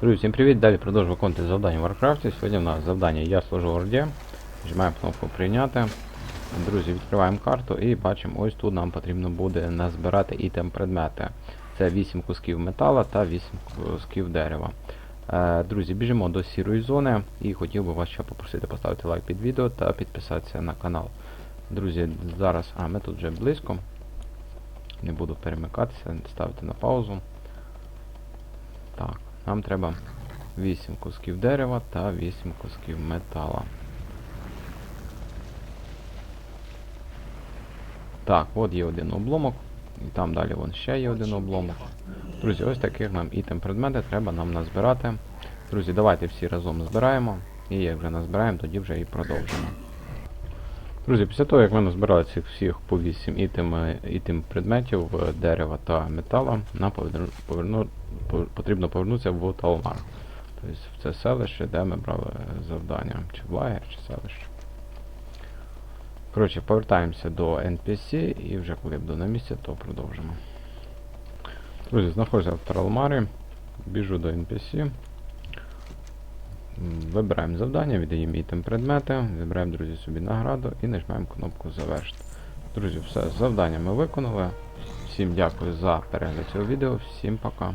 Друзі, всім привіт! Далі продовжую виконувати завдання в Warcraft. Сьогодні в нас завдання Я служу в Орді. Нажимаємо кнопку прийняти. Друзі, відкриваємо карту і бачимо, ось тут нам потрібно буде назбирати ітем предмети. Це 8 кусків метала та 8 кусків дерева. Е, Друзі, біжимо до сірої зони і хотів би вас ще попросити поставити лайк під відео та підписатися на канал. Друзі, зараз, а ми тут вже близько. Не буду перемикатися, ставити на паузу. Нам треба 8 кусків дерева та 8 кусків метала. Так, от є один обломок. І там далі вон ще є один обломок. Друзі, ось таких нам ітем предмети треба нам назбирати. Друзі, давайте всі разом збираємо. І як вже назбираємо, тоді вже і продовжимо. Друзі, після того, як ми назбирали цих всіх по 8 ітем, ітем предметів е, дерева та метала, нам поверну, потрібно повернутися в Талмар. Тобто в це селище, де ми брали завдання. Чи в лагер, чи селище. Коротше, повертаємося до NPC і вже коли буду на місці, то продовжимо. Друзі, знаходжуся в Тралмарі, біжу до NPC. Вибираємо завдання, віддаємо ітем предмети, вибираємо, друзі, собі награду і нажимаємо кнопку завершити. Друзі, все, завдання ми виконали. Всім дякую за перегляд цього відео, всім пока.